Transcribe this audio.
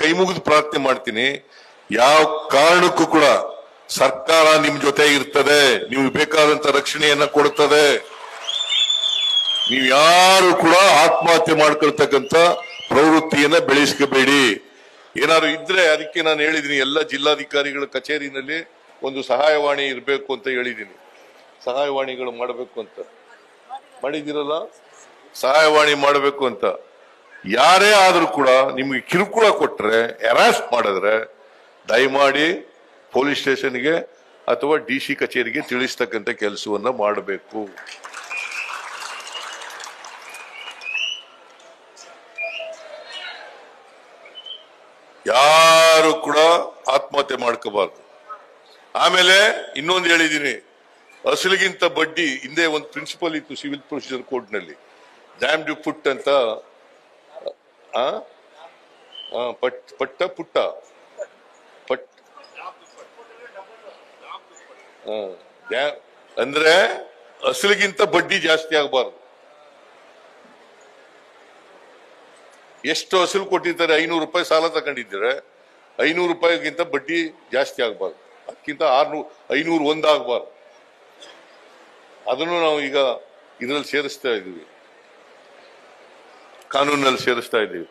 ಕೈ ಮುಗಿದು ಪ್ರಾರ್ಥನೆ ಮಾಡ್ತೀನಿ. ಯಾವ ಕಾರಣಕ್ಕೂ ಕೂಡ ಸರ್ಕಾರ ನಿಮ್ ಜೊತೆ ಇರ್ತದೆ. ನೀವು ಬೇಕಾದಂತ ರಕ್ಷಣೆಯನ್ನ ಕೊಡುತ್ತದೆ. ನೀವು ಯಾರು ಕೂಡ ಆತ್ಮಹತ್ಯೆ ಮಾಡ್ಕೊಳ್ತಕ್ಕಂತ ಪ್ರವೃತ್ತಿಯನ್ನ ಬೆಳೆಸ್ಕೋಬೇಡಿ. ಏನಾದ್ರು ಇದ್ರೆ ಅದಕ್ಕೆ ನಾನು ಹೇಳಿದೀನಿ, ಎಲ್ಲ ಜಿಲ್ಲಾಧಿಕಾರಿಗಳ ಕಚೇರಿನಲ್ಲಿ ಒಂದು ಸಹಾಯವಾಣಿ ಇರಬೇಕು ಅಂತ ಹೇಳಿದೀನಿ. ಸಹಾಯವಾಣಿಗಳು ಮಾಡಬೇಕು ಅಂತ. ಮಾಡಿದಿರಲ್ಲ ಸಹಾಯವಾಣಿ ಮಾಡಬೇಕು ಅಂತ. ಯಾರೇ ಆದರೂ ಕೂಡ ನಿಮಗೆ ಕಿರುಕುಳ ಕೊಟ್ಟರೆ ಅರೆಸ್ಟ್ ಮಾಡಿದ್ರೆ, ದಯಮಾಡಿ ಪೊಲೀಸ್ ಸ್ಟೇಷನ್ಗೆ ಅಥವಾ ಡಿ ಸಿ ಕಚೇರಿಗೆ ತಿಳಿಸ್ತಕ್ಕಂಥ ಕೆಲಸವನ್ನು ಮಾಡಬೇಕು. ಯಾರು ಕೂಡ ಆತ್ಮಹತ್ಯೆ ಮಾಡ್ಕೋಬಾರ್ದು. ಆಮೇಲೆ ಇನ್ನೊಂದು ಹೇಳಿದ್ದೀನಿ ಅಸಲಿಗಿಂತ ಬಡ್ಡಿ, ಹಿಂದೆ ಒಂದು ಪ್ರಿನ್ಸಿಪಲ್ ಇತ್ತು ಸಿವಿಲ್ ಪ್ರೊಸೀಜರ್ ಕೋರ್ಟ್ನಲ್ಲಿ ಡ್ಯಾಮ್ ಡ್ಯೂ ಪುಟ್ ಅಂತ ಆ? ಆ, ಪಟ್ ಪಟ್ಟ ಪುಟ್ಟ. ಪಟ್. ಅಂದ್ರೆ ಅಸಲಿಗಿಂತ ಬಡ್ಡಿ ಜಾಸ್ತಿ ಆಗಬಾರ್ದು. ಎಷ್ಟು ಅಸಲು ಕೊಟ್ಟಿದ್ದಾರೆ ಐನೂರು ರೂಪಾಯಿ ಸಾಲ ತಗೊಂಡಿದ್ರೆ ಐನೂರು ರೂಪಾಯಿಗಿಂತ ಬಡ್ಡಿ ಜಾಸ್ತಿ ಆಗಬಾರ್ದು. ಅದಕ್ಕಿಂತ ಆರ್ನೂರು ಐನೂರು ಒಂದು ಆಗಬಾರ್ದು. ಅದನ್ನು ನಾವು ಈಗ ಇದರಲ್ಲಿ ಸೇರಿಸ್ತಾ ಇದ್ದೀವಿ. ಕಾನೂನಲ್ಲಿ ಸೇರಿಸ್ತಾ ಇದ್ದೀವಿ.